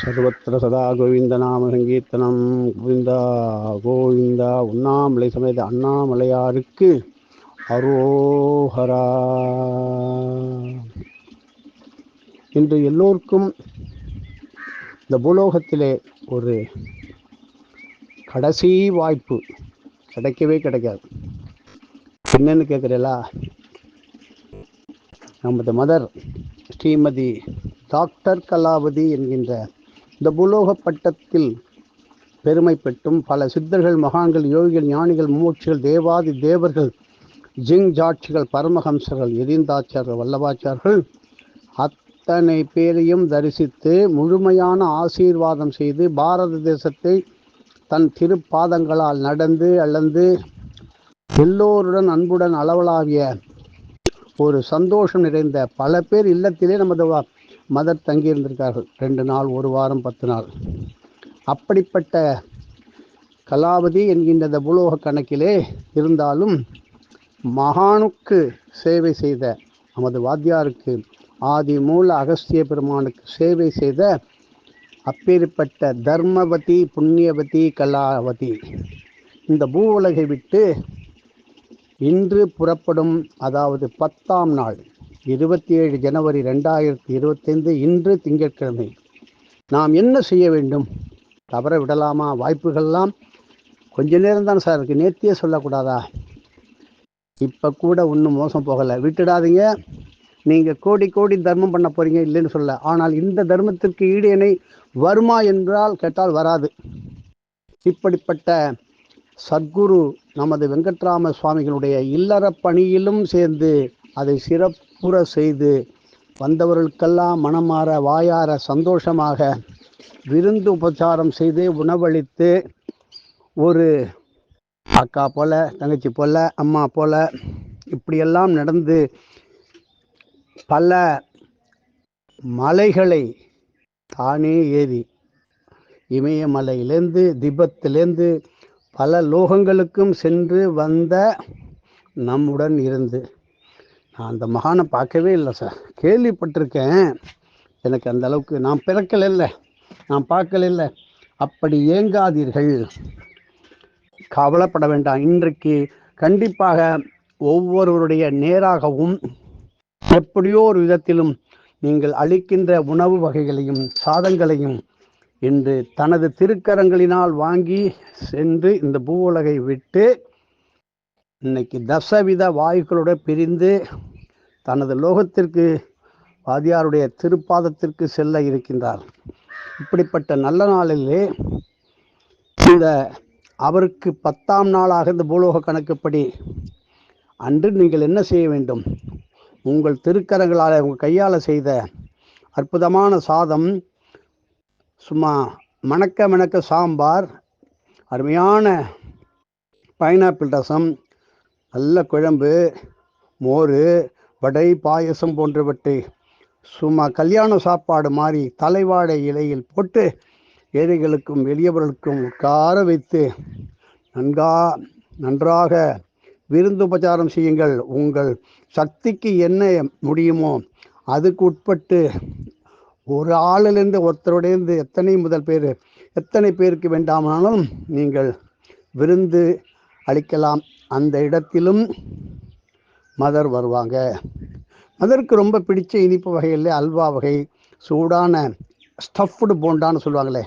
சர்வத்திர சதா கோவிந்த நாம சங்கீர்த்தனம். கோவிந்தா கோவிந்தா உண்ணாமலை சமேத அண்ணாமலையாருக்கு அரோஹரா. இன்று எல்லோருக்கும் இந்த பூலோகத்திலே ஒரு கடைசி வாய்ப்பு. கிடைக்கவே கிடைக்காது. என்னன்னு கேட்குறீங்களா? நமது மதர் ஸ்ரீமதி டாக்டர் கலாவதி என்கின்ற இந்த பூலோக பட்டத்தில் பெருமை பெற்றும் பல சித்தர்கள் மகான்கள் யோகிகள் ஞானிகள் மூச்சுகள் தேவாதி தேவர்கள் ஜிங் ஜாட்சிகள் பரமஹம்சர்கள் எதிர்ந்தாச்சார்கள் வல்லபாச்சார்கள் அத்தனை பேரையும் தரிசித்து முழுமையான ஆசீர்வாதம் செய்து பாரத தேசத்தை தன் திருப்பாதங்களால் நடந்து அளந்து எல்லோருடன் அன்புடன் அளவலாவிய ஒரு சந்தோஷம் நிறைந்த பல பேர் இல்லத்திலே நமது மதர் தங்கியிருந்திருக்கார்கள். ரெண்டு நாள் ஒரு வாரம் பத்து நாள். அப்படிப்பட்ட கலாவதி என்கின்ற இந்த பூலோக கணக்கிலே இருந்தாலும் மகானுக்கு சேவை செய்த நமது வாத்தியாருக்கு ஆதி மூல அகஸ்திய பெருமானுக்கு சேவை செய்த அப்பேற்பட்ட தர்மவதி புண்ணியவதி கலாவதி இந்த பூ உலகை விட்டு இன்று புறப்படும் அதாவது பத்தாம் நாள். இருபத்தி ஏழு ஜனவரி ரெண்டாயிரத்தி இருபத்தைந்து இன்று திங்கட்கிழமை. நாம் என்ன செய்ய வேண்டும்? தவற விடலாமா? வாய்ப்புகள்லாம் கொஞ்ச நேரம் தான் சார் இருக்குது நேர்த்தியே சொல்லக்கூடாதா? இப்போ கூட ஒன்றும் மோசம் போகலை. விட்டுடாதீங்க. நீங்கள் கோடி கோடி தர்மம் பண்ண போகிறீங்க இல்லைன்னு சொல்ல. ஆனால் இந்த தர்மத்திற்கு ஈடு இணை வருமா என்றால் கேட்டால் வராது. இப்படிப்பட்ட சத்குரு நமது வெங்கட்ராம சுவாமிகளுடைய இல்லற பணியிலும் சேர்ந்து அதை சிறப்புற செய்து வந்தவர்களுக்கெல்லாம் மனமாற வாயார சந்தோஷமாக விருந்து உபச்சாரம் செய்து உணவளித்து ஒரு அக்கா போல தங்கச்சி போல அம்மா போல இப்படியெல்லாம் நடந்து பல மலைகளை தானே ஏறி இமயமலையிலேருந்து திபத்திலேருந்து பல லோகங்களுக்கும் சென்று வந்த நம்முடன் இருந்து நான் அந்த மகானை பார்க்கவே இல்லை சார். கேள்விப்பட்டிருக்கேன். எனக்கு அந்த அளவுக்கு நான் பிறக்கல இல்லை. நான் பார்க்கல இல்லை. அப்படி ஏங்காதீர்கள். கவலைப்பட வேண்டாம். இன்றைக்கு கண்டிப்பாக ஒவ்வொருவருடைய நேராகவும் எப்படியோ ஒரு விதத்திலும் நீங்கள் அளிக்கின்ற உணவு வகைகளையும் சாதங்களையும் இன்று தனது திருக்கரங்களினால் வாங்கி சென்று இந்த பூவுலகை விட்டு இன்னைக்கு தசவித வாயுக்களோட பிரிந்து தனது லோகத்திற்கு வாதியாருடைய திருப்பாதத்திற்கு செல்ல இருக்கின்றார். இப்படிப்பட்ட நல்ல நாளிலே இந்த அவருக்கு பத்தாம் நாளாக இந்த பூலோக கணக்குப்படி அன்று நீங்கள் என்ன செய்ய வேண்டும்? உங்கள் திருக்கரங்களால் உங்கள் கையால் செய்த அற்புதமான சாதம் சும்மா மணக்க மணக்க சாம்பார் அருமையான பைனாப்பிள் ரசம் நல்ல குழம்பு மோர் வடை பாயசம் போன்றவற்றை சும்மா கல்யாண சாப்பாடு மாதிரி தலைவாழை இலையில் போட்டு ஏழைகளுக்கும் எளியவர்களுக்கும் உட்கார வைத்து நன்கா நன்றாக விருந்துபச்சாரம் செய்யுங்கள். உங்கள் சக்திக்கு என்ன முடியுமோ அதுக்கு உட்பட்டு ஒரு ஆளிலிருந்து ஒருத்தருடையிருந்து எத்தனை முதல் பேர் எத்தனை பேருக்கு வேண்டாமானாலும் நீங்கள் விருந்து அளிக்கலாம். அந்த இடத்திலும் மதர் வருவாங்க. மதருக்கு ரொம்ப பிடிச்ச இனிப்பு வகையில் அல்வா வகை சூடான ஸ்டஃப்டு போண்டான்னு சொல்லுவாங்களே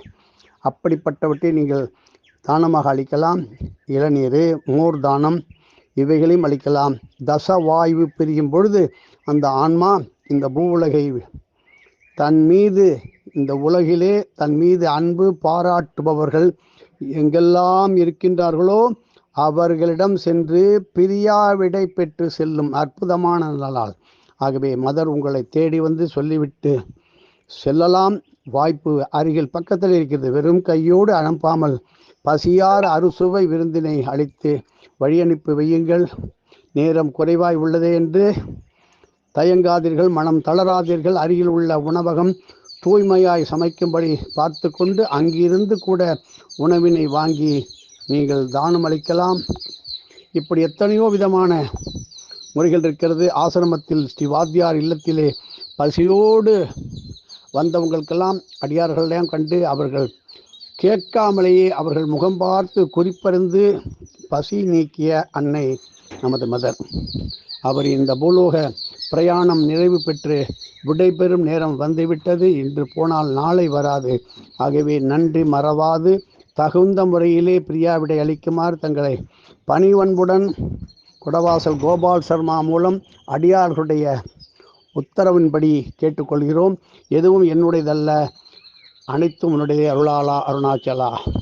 அப்படிப்பட்டவற்றை நீங்கள் தானமாக அளிக்கலாம். இளநீர் மோர் தானம் இவைகளையும் அளிக்கலாம். தசவாயு பிரியும் பொழுது அந்த ஆன்மா இந்த பூ உலகை தன் மீது இந்த உலகிலே தன் மீது அன்பு பாராட்டுபவர்கள் எங்கெல்லாம் இருக்கின்றார்களோ அவர்களிடம் சென்று பிரியா விடை பெற்று செல்லும் அற்புதமான நலால் ஆகவே மதர் உங்களை தேடி வந்து சொல்லிவிட்டு செல்லலாம். வாய்ப்பு அருகில் பக்கத்தில் இருக்கிறது. வெறும் கையோடு அனுப்பாமல் பசியார் அறுசுவை விருந்தினை அளித்து வழி அனுப்பி வையுங்கள். நேரம் குறைவாய் உள்ளதே என்று தயங்காதீர்கள். மனம் தளராதீர்கள். அருகில் உள்ள உணவகம் தூய்மையாய் சமைக்கும்படி பார்த்து கொண்டு அங்கிருந்து கூட உணவினை வாங்கி நீங்கள் தானம் அளிக்கலாம். இப்படி எத்தனையோ விதமான முறைகள் இருக்கிறது. ஆசிரமத்தில் ஸ்ரீ வாத்தியார் இல்லத்திலே பசியோடு வந்தவங்களுக்கெல்லாம் அடியார்களையும் கண்டு அவர்கள் கேட்காமலேயே அவர்கள் முகம் பார்த்து குறிப்பறிந்து பசி நீக்கிய அன்னை நமது மதர். அவர் இந்த பூலோக பிரயாணம் நிறைவு பெற்று விடைபெறும் நேரம் வந்துவிட்டது. இன்று போனால் நாளை வராது. ஆகவே நன்றி மறவாது. தகுந்த முறையிலே பிரியாவிடை அளிக்குமாறு தங்களை பணிவன்புடன் குடவாசல் கோபால் சர்மா மூலம் அடியார்களுடைய உத்தரவின்படி கேட்டுக்கொள்கிறோம். எதுவும் என்னுடையதல்ல. அனைத்தும் உன்னுடைய அருளாளா அருணாச்சலா.